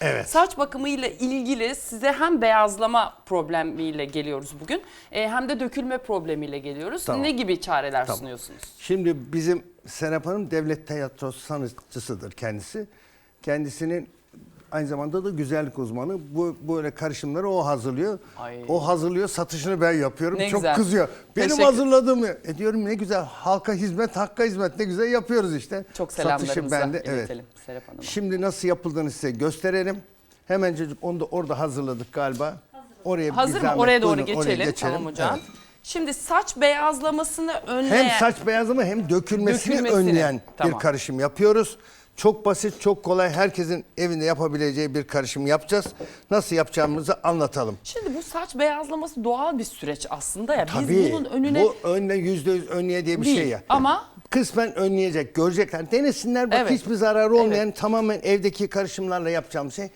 Evet. Saç bakımıyla ilgili size hem beyazlama problemiyle geliyoruz bugün e, hem de dökülme problemiyle geliyoruz. Tamam. Ne gibi çareler Tamam. sunuyorsunuz? Şimdi bizim Serap Hanım devlet tiyatrosu sanatçısıdır kendisi. Kendisinin aynı zamanda da güzellik uzmanı. Bu böyle karışımları o hazırlıyor. Ay. O hazırlıyor, satışını ben yapıyorum. Ne Çok güzel. kızıyor. Benim Teşekkür- hazırladığımı. E diyorum ne güzel halka hizmet, hakka hizmet ne güzel yapıyoruz işte. Çok Satışı selamlarımızı bende. Evet. iletelim Serap Hanım'a. Şimdi nasıl yapıldığını size gösterelim. Hemencecik onu da orada hazırladık galiba. Oraya bir Hazır mı? zahmet Oraya doğru buyurun, geçelim. oraya Tamam hocam. Evet. Şimdi saç beyazlamasını önleyen... Hem saç beyazlama hem dökülmesini, Dökülmesini. önleyen Tamam. bir karışım yapıyoruz. Çok basit, çok kolay. Herkesin evinde yapabileceği bir karışım yapacağız. Nasıl yapacağımızı anlatalım. Şimdi bu saç beyazlaması doğal bir süreç aslında ya. Biz Tabii bunun önüne bu önle yüzde yüz önleye diye bir değil şey ya. ama Kısmen önleyecek, görecekler. Denesinler bak Evet. hiçbir zararı olmayan tamamen evdeki karışımlarla yapacağım şey.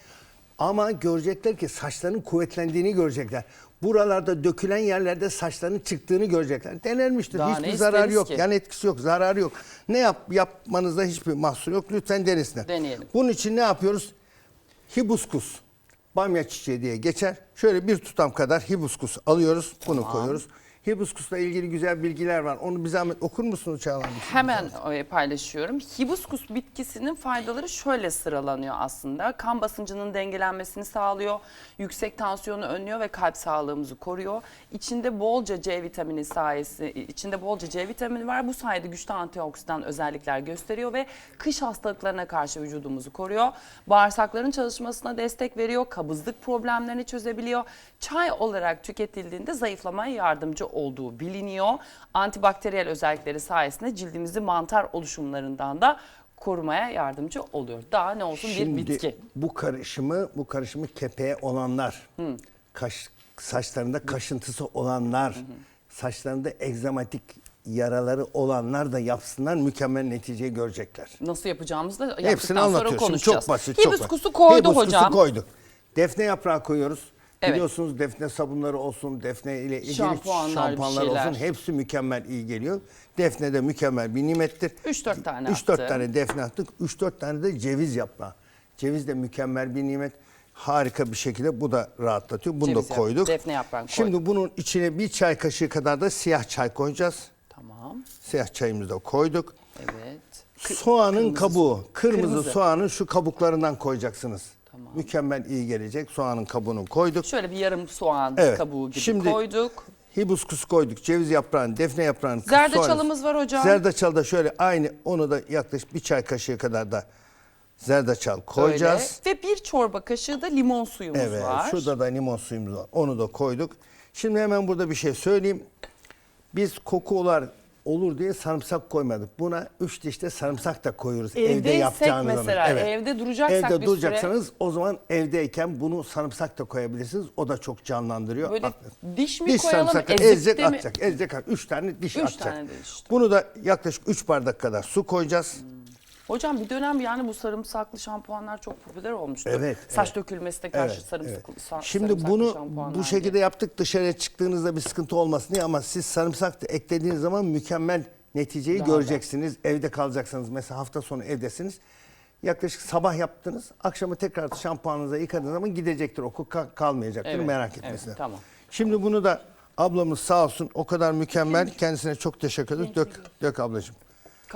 Ama görecekler ki saçların kuvvetlendiğini görecekler. Buralarda dökülen yerlerde saçların çıktığını görecekler. Denenmiştir. Daha hiçbir ne zararı isteriz yok. ki? Yan etkisi yok, zararı yok. Ne yap yapmanızda hiçbir mahsur yok. Lütfen denesinler. Deneyelim. Bunun için ne yapıyoruz? Hibiskus, bamya çiçeği diye geçer. Şöyle bir tutam kadar hibiskus alıyoruz. Bunu koyuyoruz. Hibiskusla ilgili güzel bilgiler var. Onu bir zahmet okur musunuz Çağla Hanım? Hemen e, paylaşıyorum. Hibiskus bitkisinin faydaları şöyle sıralanıyor aslında. Kan basıncının dengelenmesini sağlıyor, yüksek tansiyonu önlüyor ve kalp sağlığımızı koruyor. İçinde bolca C vitamini sayesi, içinde bolca C vitamini var. Bu sayede güçlü antioksidan özellikler gösteriyor ve kış hastalıklarına karşı vücudumuzu koruyor. Bağırsakların çalışmasına destek veriyor, kabızlık problemlerini çözebiliyor. Çay olarak tüketildiğinde zayıflamaya yardımcı olduğu biliniyor. Antibakteriyel özellikleri sayesinde cildimizi mantar oluşumlarından da korumaya yardımcı oluyor. Daha ne olsun bir bitki. bu karışımı bu karışımı kepeğe olanlar, kaş, saçlarında kaşıntısı olanlar, saçlarında egzamatik yaraları olanlar da yapsınlar mükemmel neticeyi görecekler. Nasıl yapacağımızı da Hepsini yaptıktan sonra anlatıyor. Şimdi konuşacağız. çok basit. Çok Hibiskusu basit. koydu Hibiskusu hocam. koyduk. Defne yaprağı koyuyoruz. Evet. Biliyorsunuz defne sabunları olsun, defne ile ilgili Şampuanlar, şampuanlar olsun. Hepsi mükemmel iyi geliyor. Defne de mükemmel bir nimettir. 3-4 tane 3-4 attı. tane defne attık. 3-4 tane de ceviz yaprağı. Ceviz de mükemmel bir nimet. Harika bir şekilde bu da rahatlatıyor. Bunu Ceviz da yaprağı, koyduk. defne yaprağı Şimdi koyduk. bunun içine bir çay kaşığı kadar da siyah çay koyacağız. Tamam. Siyah çayımızı da koyduk. Evet. Soğanın kabuğu, kırmızı, Kırmızı. soğanın şu kabuklarından koyacaksınız. Tamam. Mükemmel iyi gelecek. Soğanın kabuğunu koyduk. Şöyle bir yarım soğan Evet. kabuğu gibi Şimdi- koyduk. Hibiskus koyduk, ceviz yaprağını, defne yaprağını. Zerdeçalımız soğanı- var hocam. Zerdeçal da şöyle aynı onu da yaklaşık bir çay kaşığı kadar da zerdeçal koyacağız. Öyle. Ve bir çorba kaşığı da limon suyumuz Evet, var. şurada da limon suyumuz var. Onu da koyduk. Şimdi hemen burada bir şey söyleyeyim. Biz kokular olur diye sarımsak koymadık. Buna üç dişte sarımsak da koyuyoruz. evde yapacağınız mesela, zaman. evde duracaksak Evde bir duracaksanız o zaman evdeyken bunu sarımsak da koyabilirsiniz. O da çok canlandırıyor. Böyle diş mi diş koyalım, sarımsak ezecek mi? atacak. Ezecek atacak. Üç tane diş Üç atacak. tane de işte. Bunu da yaklaşık üç bardak kadar su koyacağız. Hocam bir dönem yani bu sarımsaklı şampuanlar çok popüler olmuştu. Evet, Saç evet. dökülmesine karşı Evet, sarımsaklı, evet. sa- Şimdi sarımsaklı bunu bu şekilde diye. yaptık dışarıya çıktığınızda bir sıkıntı olmasın diye ama siz sarımsak da eklediğiniz zaman mükemmel neticeyi Daha da. göreceksiniz. Evde kalacaksınız mesela hafta sonu evdesiniz. Yaklaşık sabah yaptınız. Akşamı tekrar şampuanınıza yıkadığınız zaman gidecektir. O koku ka- kalmayacaktır. Evet, Merak evet, etmesinler. tamam. Şimdi bunu da ablamız sağ olsun o kadar mükemmel. Kendisine çok teşekkür ederim. Dök, dök ablacığım.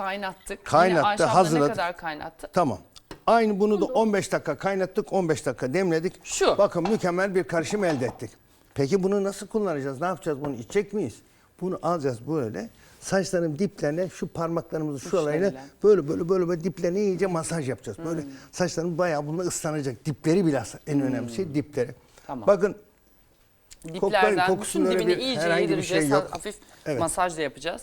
Kaynattık. Kaynattı, Yine hazırladık. ne kadar kaynattı? Tamam. Aynı bunu da 15 dakika kaynattık, 15 dakika demledik. Şu. Bakın mükemmel bir karışım elde ettik. Peki bunu nasıl kullanacağız? Ne yapacağız? Bunu içecek miyiz? Bunu alacağız böyle. Saçların diplerine şu parmaklarımızı şuralarıyla Şöyle. böyle böyle böyle, böyle diplerine iyice masaj yapacağız. Böyle Hmm. saçların bayağı bununla ıslanacak. Dipleri bile en önemli şey dipleri. Tamam. Bakın Diplerden kokusunun bütün öyle dibini bir- iyice herhangi bir yedireceğiz. şey yok. Hafif Evet. masaj da yapacağız.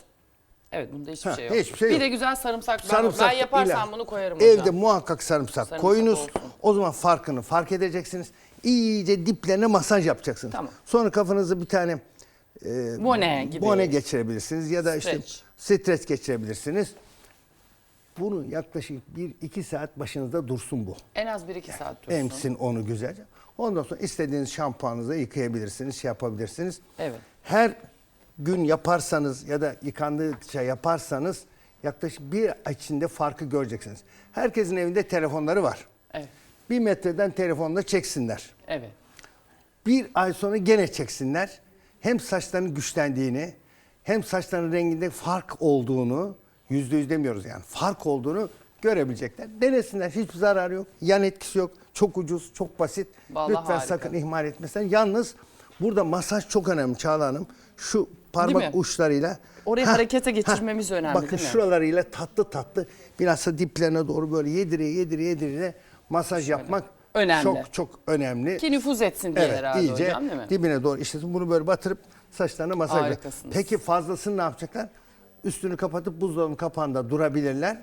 Evet bunda hiçbir Ha, şey yok. hiçbir şey bir yok. de güzel sarımsak. Ben, Sarımsak ben yaparsam illa- bunu koyarım Evde hocam. muhakkak sarımsak, Sarımsak koyunuz. olsun. O zaman farkını fark edeceksiniz. İyice diplerine masaj yapacaksınız. Tamam. Sonra kafanızı bir tane e, Bone gibi. bone geçirebilirsiniz ya da işte Streç. streç geçirebilirsiniz. Bunu yaklaşık 1-2 saat başınızda dursun bu. En az 1-2 saat dursun. Emsin onu güzelce. Ondan sonra istediğiniz şampuanınızla yıkayabilirsiniz, şey yapabilirsiniz. Evet. Her gün yaparsanız ya da yıkandıkça yaparsanız yaklaşık bir ay içinde farkı göreceksiniz. Herkesin evinde telefonları var. Evet. Bir metreden telefonla çeksinler. Evet. Bir ay sonra gene çeksinler. Hem saçlarının güçlendiğini, hem saçlarının renginde fark olduğunu, yüzde yüz demiyoruz yani, fark olduğunu görebilecekler. Denesinler, hiçbir zararı yok, yan etkisi yok, çok ucuz, çok basit. Vallahi Lütfen harika. sakın ihmal etmesinler. Yalnız burada masaj çok önemli Çağla Hanım. Şu parmak mi? uçlarıyla. Orayı harekete geçirmemiz önemli Bakın değil mi? şuralarıyla tatlı tatlı biraz da diplerine doğru böyle yedire yedire yedire masaj yapmak Önemli. çok çok önemli. Ki nüfuz etsin diye herhalde iyice hocam değil mi? dibine doğru işlesin. Bunu böyle batırıp saçlarına masaj yap. Harikasınız. Peki fazlasını ne yapacaklar? Üstünü kapatıp buzdolabının kapağında durabilirler.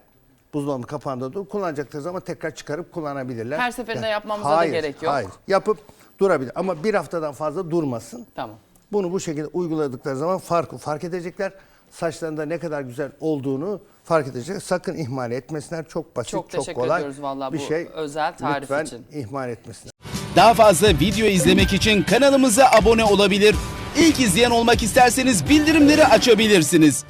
Buzdolabının kapağında dur. Kullanacakları zaman tekrar çıkarıp kullanabilirler. Her seferinde yapmamıza da gerek yok. Hayır. Yapıp durabilir. Ama bir haftadan fazla durmasın. Tamam. Bunu bu şekilde uyguladıkları zaman farkı fark edecekler. Saçlarında ne kadar güzel olduğunu fark edecekler. Sakın ihmal etmesinler. Çok basit, Çok çok, teşekkür kolay ediyoruz vallahi bir bu şey. özel tarif Lütfen için. ihmal etmesinler. Daha fazla video izlemek için kanalımıza abone olabilir. İlk izleyen olmak isterseniz bildirimleri açabilirsiniz.